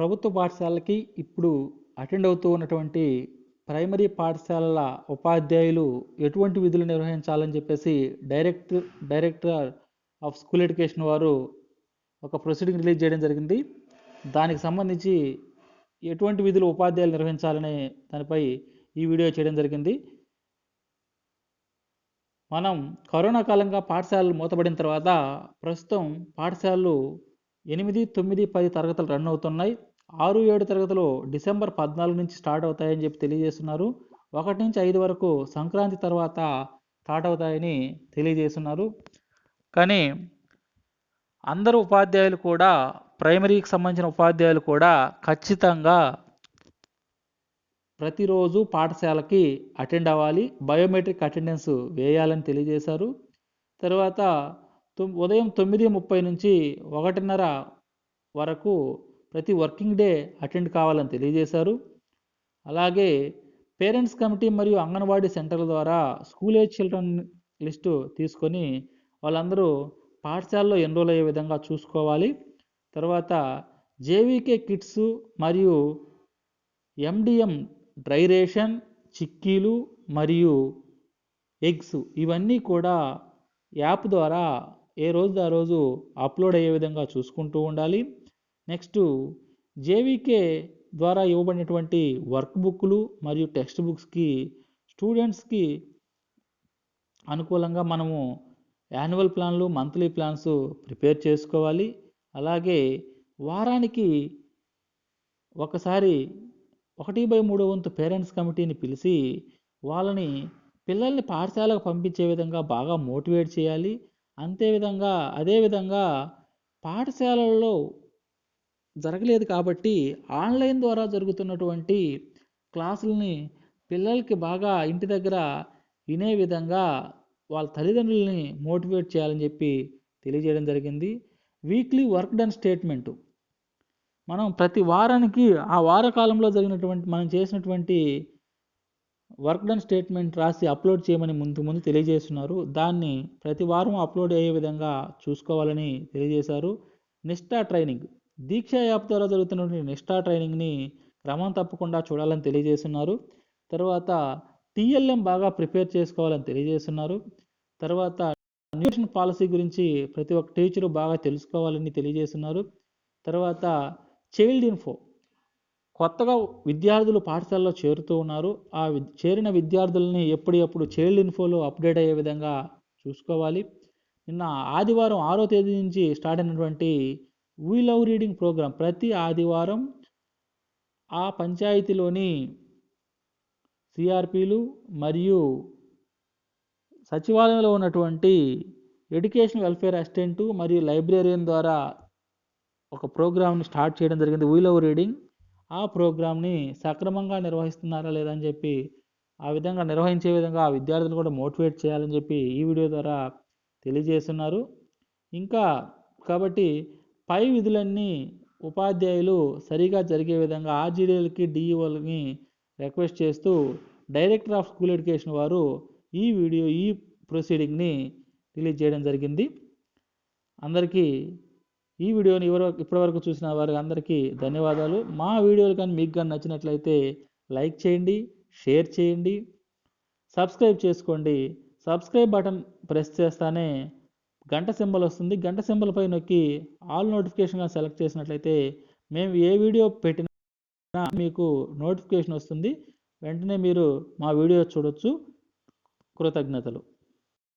ప్రభుత్వ పాఠశాలకి ఇప్పుడు అటెండ్ అవుతూ ఉన్నటువంటి ప్రైమరీ పాఠశాలల ఉపాధ్యాయులు ఎటువంటి విధులు నిర్వహించాలని చెప్పేసి direct director of school education వారు ఒక ప్రొసీడింగ్ రిలీజ్ చేయడం జరిగింది. దానికి సంబంధించి ఎటువంటి విధులు ఉపాధ్యాయులు నిర్వహించాలనే దానిపై ఈ వీడియో చేయడం జరిగింది. మనం కరోనా కాలంగా పాఠశాలలు మూతపడిన తర్వాత ప్రస్తుతం పాఠశాలలు ఎనిమిది తొమ్మిది పది తరగతులు రన్ అవుతున్నాయి. ఆరు ఏడు తరగతులు డిసెంబర్ పద్నాలుగు నుంచి స్టార్ట్ అవుతాయని చెప్పి తెలియజేస్తున్నారు. ఒకటి నుంచి ఐదు వరకు సంక్రాంతి తర్వాత స్టార్ట్ అవుతాయని తెలియజేస్తున్నారు. కానీ అందరు ఉపాధ్యాయులు కూడా ప్రైమరీకి సంబంధించిన ఉపాధ్యాయులు కూడా ఖచ్చితంగా ప్రతిరోజు పాఠశాలకి అటెండ్ అవ్వాలి. బయోమెట్రిక్ అటెండెన్స్ వేయాలని తెలియజేశారు. తర్వాత తొమ్- ఉదయం తొమ్మిది ముప్పై నుంచి ఒకటిన్నర వరకు ప్రతి వర్కింగ్ డే అటెండ్ కావాలని తెలియజేశారు. అలాగే పేరెంట్స్ కమిటీ మరియు అంగన్వాడీ సెంటర్ల ద్వారా స్కూల్ ఏజ్ చిల్డ్రన్ లిస్టు తీసుకొని వాళ్ళందరూ పాఠశాలలో ఎన్రోల్ అయ్యే విధంగా చూసుకోవాలి. తర్వాత జేవీకే కిట్స్ మరియు ఎండిఎం డ్రై రేషన్ చిక్కీలు మరియు ఎగ్స్ ఇవన్నీ కూడా యాప్ ద్వారా ఏ రోజు ఆ రోజు అప్లోడ్ అయ్యే విధంగా చూసుకుంటూ ఉండాలి. నెక్స్ట్ జేవీకే ద్వారా ఇవ్వబడినటువంటి వర్క్ బుక్లు మరియు టెక్స్ట్ బుక్స్కి స్టూడెంట్స్కి అనుకూలంగా మనము యాన్యువల్ ప్లాన్లు మంత్లీ ప్లాన్స్ ప్రిపేర్ చేసుకోవాలి. అలాగే వారానికి ఒకసారి ఒకటి బై మూడో వంతు పేరెంట్స్ కమిటీని పిలిచి వాళ్ళని పిల్లల్ని పాఠశాలకు పంపించే విధంగా బాగా మోటివేట్ చేయాలి. అంతే విధంగా అదేవిధంగా పాఠశాలల్లో జరగలేదు కాబట్టి ఆన్లైన్ ద్వారా జరుగుతున్నటువంటి క్లాసులని పిల్లలకి బాగా ఇంటి దగ్గర వినే విధంగా వాళ్ళ తల్లిదండ్రులని మోటివేట్ చేయాలని చెప్పి తెలియజేయడం జరిగింది. Weekly work done statement. మనం ప్రతి వారానికి ఆ వారకాలంలో జరిగినటువంటి మనం చేసినటువంటి వర్క్ డన్ స్టేట్మెంట్ రాసి అప్లోడ్ చేయమని ముందు ముందు తెలియజేస్తున్నారు. దాన్ని ప్రతి వారం అప్లోడ్ అయ్యే విధంగా చూసుకోవాలని తెలియజేశారు. నిష్టా ట్రైనింగ్. దీక్ష యాప్ ద్వారా జరుగుతున్నటువంటి నిష్టా ట్రైనింగ్ని క్రమం తప్పకుండా చూడాలని తెలియజేస్తున్నారు. తర్వాత టీఎల్ఎం బాగా ప్రిపేర్ చేసుకోవాలని తెలియజేస్తున్నారు. తర్వాత న్యూట్రిషన్ పాలసీ గురించి ప్రతి ఒక్క టీచరు బాగా తెలుసుకోవాలని తెలియజేస్తున్నారు. తర్వాత చైల్డ్ ఇన్ఫో. కొత్తగా విద్యార్థులు పాఠశాలలో చేరుతూ ఉన్నారు. ఆ వి- చేరిన విద్యార్థులని ఎప్పుడప్పుడు చైల్డ్ ఇన్ఫోలో అప్డేట్ అయ్యే విధంగా చూసుకోవాలి. నిన్న ఆదివారం ఆరో తేదీ నుంచి స్టార్ట్ అయినటువంటి వీ లవ్ రీడింగ్ ప్రోగ్రాం ప్రతి ఆదివారం ఆ పంచాయతీలోని సిఆర్పీలు మరియు సచివాలయంలో ఉన్నటువంటి ఎడ్యుకేషన్ వెల్ఫేర్ అసిస్టెంటు మరియు లైబ్రేరియన్ ద్వారా ఒక ప్రోగ్రామ్ని స్టార్ట్ చేయడం జరిగింది. వీ లవ్ రీడింగ్ ఆ ప్రోగ్రామ్ని సక్రమంగా నిర్వహిస్తున్నారా లేదా అని చెప్పి ఆ విధంగా నిర్వహించే విధంగా ఆ విద్యార్థులు కూడా మోటివేట్ చేయాలని చెప్పి ఈ వీడియో ద్వారా తెలియజేస్తున్నారు. ఇంకా కాబట్టి పై విధులన్నీ ఉపాధ్యాయులు సరిగా జరిగే విధంగా ఆర్జీడీలకి డిఈఓలకి రిక్వెస్ట్ చేస్తూ డైరెక్టర్ ఆఫ్ స్కూల్ ఎడ్యుకేషన్ వారు ఈ వీడియో ఈ ప్రొసీడింగ్ని రిలీజ్ చేయడం జరిగింది. అందరికీ ఈ వీడియోని ఎవరు ఇప్పటివరకు చూసిన వారికి అందరికీ ధన్యవాదాలు. మా వీడియోలు కానీ మీకు కానీ నచ్చినట్లయితే లైక్ చేయండి షేర్ చేయండి సబ్స్క్రైబ్ చేసుకోండి. సబ్స్క్రైబ్ బటన్ ప్రెస్ చేస్తానే గంట సింబల్ వస్తుంది. గంట సింబల్ పై నొక్కి ఆల్ నోటిఫికేషన్గా సెలెక్ట్ చేసినట్లయితే మేము ఏ వీడియో పెట్టినా మీకు నోటిఫికేషన్ వస్తుంది. వెంటనే మీరు మా వీడియో చూడొచ్చు. కృతజ్ఞతలు.